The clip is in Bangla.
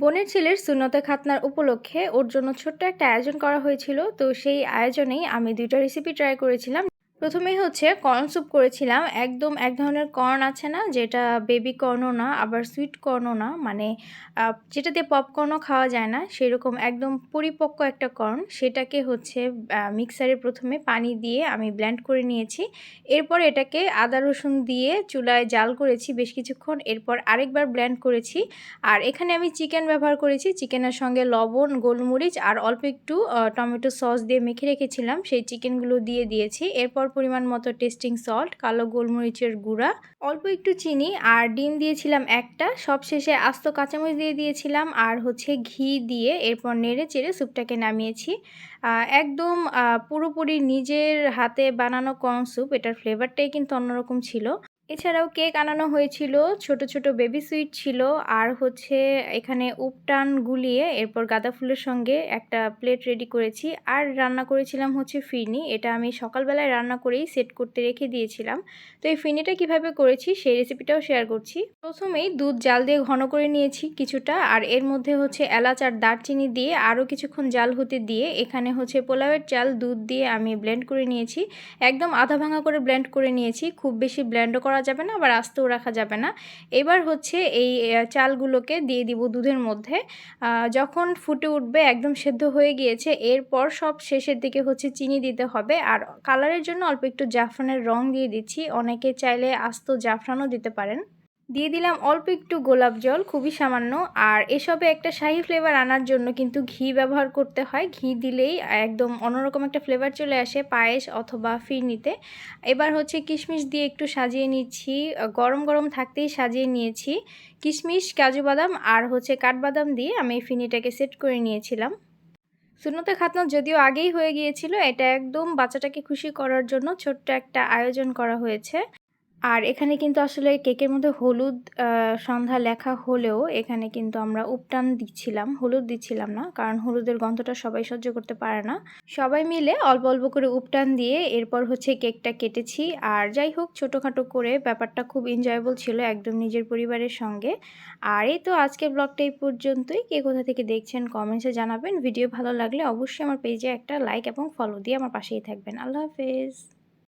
বোনের ছেলের সুন্নতে খাতনার উপলক্ষে ওর জন্য ছোট্ট একটা আয়োজন করা হয়েছিল। তো সেই আয়োজনেই আমি দুইটা রেসিপি ট্রাই করেছিলাম। প্রথমেই হচ্ছে কর্ন স্যুপ করেছিলাম। একদম এক ধরনের কর্ন আছে না, যেটা বেবি কর্নও না, আবার সুইট কর্নও না। মানে যেটা দিয়ে পপকর্নও খাওয়া যায় না, সেরকম একদম পরিপক্ক একটা কর্ন। সেটাকে হচ্ছে মিক্সারে প্রথমে পানি দিয়ে আমি ব্ল্যান্ড করে নিয়েছি। এরপর এটাকে আদা রসুন দিয়ে চুলায় জাল করেছি বেশ কিছুক্ষণ। এরপর আরেকবার ব্ল্যান্ড করেছি। আর এখানে আমি চিকেন ব্যবহার করেছি। চিকেনের সঙ্গে লবণ, গোলমরিচ আর অল্প একটু টমেটো সস দিয়ে মেখে রেখেছিলাম। সেই চিকেনগুলো দিয়ে দিয়েছি। এরপর পরিমাণ মতো টেস্টিং সল্ট, কালো গোলমরিচের গুঁড়া, অল্প একটু চিনি আর ডিম দিয়েছিলাম একটা। সবশেষে আস্ত কাঁচামরিচ দিয়ে দিয়েছিলাম আর হচ্ছে ঘি দিয়ে এরপর নেড়ে চেড়ে স্যুপটাকে নামিয়েছি। একদম পুরোপুরি নিজের হাতে বানানো কর্ন স্যুপ, এটার ফ্লেভারটাই কিন্তু অন্যরকম ছিল। এছাড়াও কেক আনানো হয়েছিল, ছোট ছোট বেবি সুইট ছিল, আর হচ্ছে এখানে উপটান গুলিয়ে এরপর গাঁদা ফুলের সঙ্গে একটা প্লেট রেডি করেছি। আর রান্না করেছিলাম হচ্ছে ফিরনি এটা আমি সকালবেলায় রান্না করেই সেট করতে রেখে দিয়েছিলাম। তো এই ফিরনিটা কীভাবে করেছি সেই রেসিপিটাও শেয়ার করছি। প্রথমেই দুধ জাল দিয়ে ঘন করে নিয়েছি কিছুটা, আর এর মধ্যে হচ্ছে এলাচ আর দারচিনি দিয়ে আরও কিছুক্ষণ জাল হতে দিয়ে এখানে হচ্ছে পোলাওয়ের চাল, দুধ দিয়ে আমি ব্লেন্ড করে নিয়েছি। একদম আধা ভাঙা করে ব্লেন্ড করে নিয়েছি, খুব বেশি ব্লেন্ডও করা যাবে না আবার আস্তেও রাখা যাবে না। এবার হচ্ছে এই চালগুলোকে দিয়ে দিব দুধের মধ্যে। যখন ফুটে উঠবে, একদম সেদ্ধ হয়ে গিয়েছে, এরপর সব শেষের দিকে হচ্ছে চিনি দিতে হবে। আর কালারের জন্য অল্প একটু জাফরানের রং দিয়ে দিচ্ছি। অনেকে চাইলে আস্ত জাফরানও দিতে পারেন। দিয়ে দিলাম অল্প একটু গোলাপ জল, খুবই সামান্য। আর এসবে একটা শাহি ফ্লেভার আনার জন্য কিন্তু ঘি ব্যবহার করতে হয়। ঘি দিলেই একদম অন্যরকম একটা ফ্লেভার চলে আসে পায়েস অথবা ফিরনিতে এবার হচ্ছে কিশমিশ দিয়ে একটু সাজিয়ে নিচ্ছি। গরম গরম থাকতেই সাজিয়ে নিয়েছি। কিশমিশ, কাজু বাদাম আর হচ্ছে কাঠবাদাম দিয়ে আমি এই ফিরনিটাকে সেট করে নিয়েছিলাম। সুন্নতে খাতনা যদিও আগেই হয়ে গিয়েছিল, এটা একদম বাচ্চাটাকে খুশি করার জন্য ছোট্ট একটা আয়োজন করা হয়েছে। আর এখানে কিন্তু আসলে কেকের মধ্যে হলুদ সন্ধ্যা লেখা হলেও এখানে কিন্তু আমরা উপটান দিচ্ছিলাম, হলুদ দিচ্ছিলাম না, কারণ হলুদের গন্ধটা সবাই সহ্য করতে পারে না। সবাই মিলে অল্প অল্প করে উপটান দিয়ে এরপর হচ্ছে কেকটা কেটেছি। আর যাই হোক, ছোটোখাটো করে ব্যাপারটা খুব এনজয়েবল ছিল একদম নিজের পরিবারের সঙ্গে। আর এই তো আজকের ব্লগটা এই পর্যন্তই। কে কোথা থেকে দেখছেন কমেন্টসে জানাবেন। ভিডিও ভালো লাগলে অবশ্যই আমার পেজে একটা লাইক এবং ফলো দিয়ে আমার পাশেই থাকবেন। আল্লাহ হাফেজ।